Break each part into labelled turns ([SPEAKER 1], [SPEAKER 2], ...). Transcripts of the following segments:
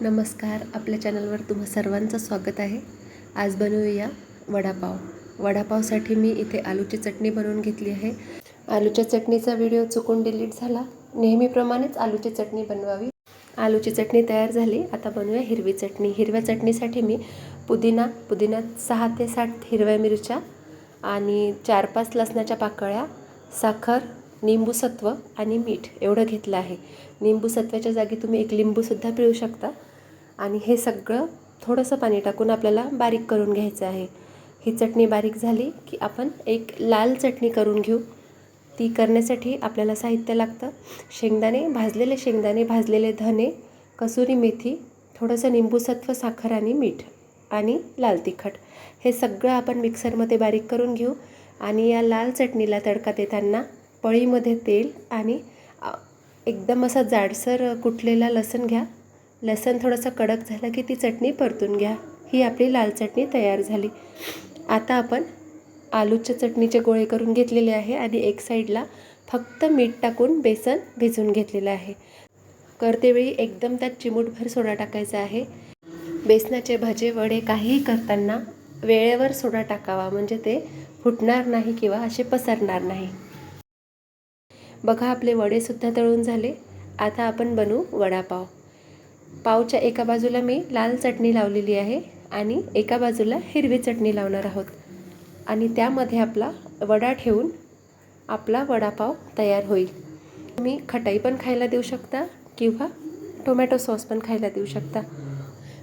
[SPEAKER 1] नमस्कार आपल्या चॅनलवर तुम्हा सर्वांचं स्वागत आहे. आज बनवूया वडापाव. वडापावसाठी मी इथे आलूची चटणी बनवून घेतली आहे. आलूच्या चटणीचा व्हिडिओ चुकून डिलीट झाला. नेहमीप्रमाणेच आलूची चटणी बनवावी. आलूची चटणी तयार झाली. आता बनवूया हिरवी चटणी. हिरव्या चटणीसाठी मी पुदिना पुदिना सहा ते सात हिरव्या मिरच्या आणि चार पाच लसणाच्या पाकळ्या साखर निंबूसत्व आणि मीठ एवढं घेतलं आहे. निंबूसत्वाच्या जागी तुम्ही एक लिंबूसुद्धा पिळू शकता. आणि हे सगळं थोडंसं पाणी टाकून आपल्याला बारीक करून घ्यायचं आहे. ही चटणी बारीक झाली की आपण एक लाल चटणी करून घेऊ. ती करण्यासाठी आपल्याला साहित्य लागतं. शेंगदाणे भाजलेले शेंगदाणे भाजलेले धने कसुरी मेथी थोडंसं निंबूसत्व साखर आणि मीठ आणि लाल तिखट. हे सगळं आपण मिक्सरमध्ये बारीक करून घेऊ. आणि या लाल चटणीला तडका देताना पळीमध्ये तेल आणि एकदम असा जाडसर कुटलेला लसण घ्या. लसण थोडंसं कडक झालं की ती चटणी परतून घ्या. ही आपली लाल चटणी तयार झाली. आता आपण आलूच्या चटणीचे गोळे करून घेतलेले आहे आणि एक साईडला फक्त मीठ टाकून बेसन भिजून घेतलेलं आहे. करतेवेळी एकदम त्यात चिमूटभर सोडा टाकायचा आहे. बेसनाचे भजे वडे काहीही करताना वेळेवर सोडा टाकावा. म्हणजे ते फुटणार नाही किंवा असे पसरणार नाही. बघा आपले वडेसुद्धा तळून झाले. आता आपण बनवू वडापाव. पावच्या एका बाजूला मी लाल चटणी लावलेली आहे आणि एका बाजूला हिरवी चटणी लावणार आहोत. आणि त्यामध्ये आपला वडा ठेवून आपला वडापाव तयार होईल. तुम्ही खटाई पण खायला देऊ शकता किंवा टोमॅटो सॉस पण खायला देऊ शकता.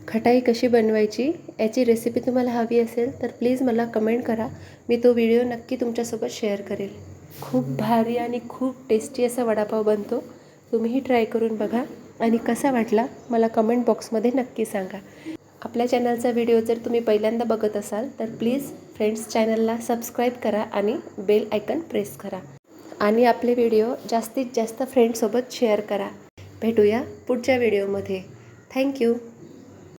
[SPEAKER 1] खटाई कशी बनवायची याची रेसिपी तुम्हाला हवी असेल तर प्लीज मला कमेंट करा. मी तो व्हिडिओ नक्की तुमच्यासोबत शेअर करेल. खूप भारी आणि खूप टेस्टी असा वडापाव बनतो. तुम्हीही ट्राय करून बघा. आणि कसा वाटला मला कमेंट बॉक्समध्ये नक्की सांगा. आपल्या चॅनलचा व्हिडिओ जर तुम्ही पहिल्यांदा बघत असाल तर प्लीज फ्रेंड्स चॅनलला सबस्क्राईब करा आणि बेल आयकन प्रेस करा. आणि आपले व्हिडिओ जास्तीत जास्त फ्रेंडसोबत शेअर करा. भेटूया पुढच्या व्हिडिओमध्ये थँक्यू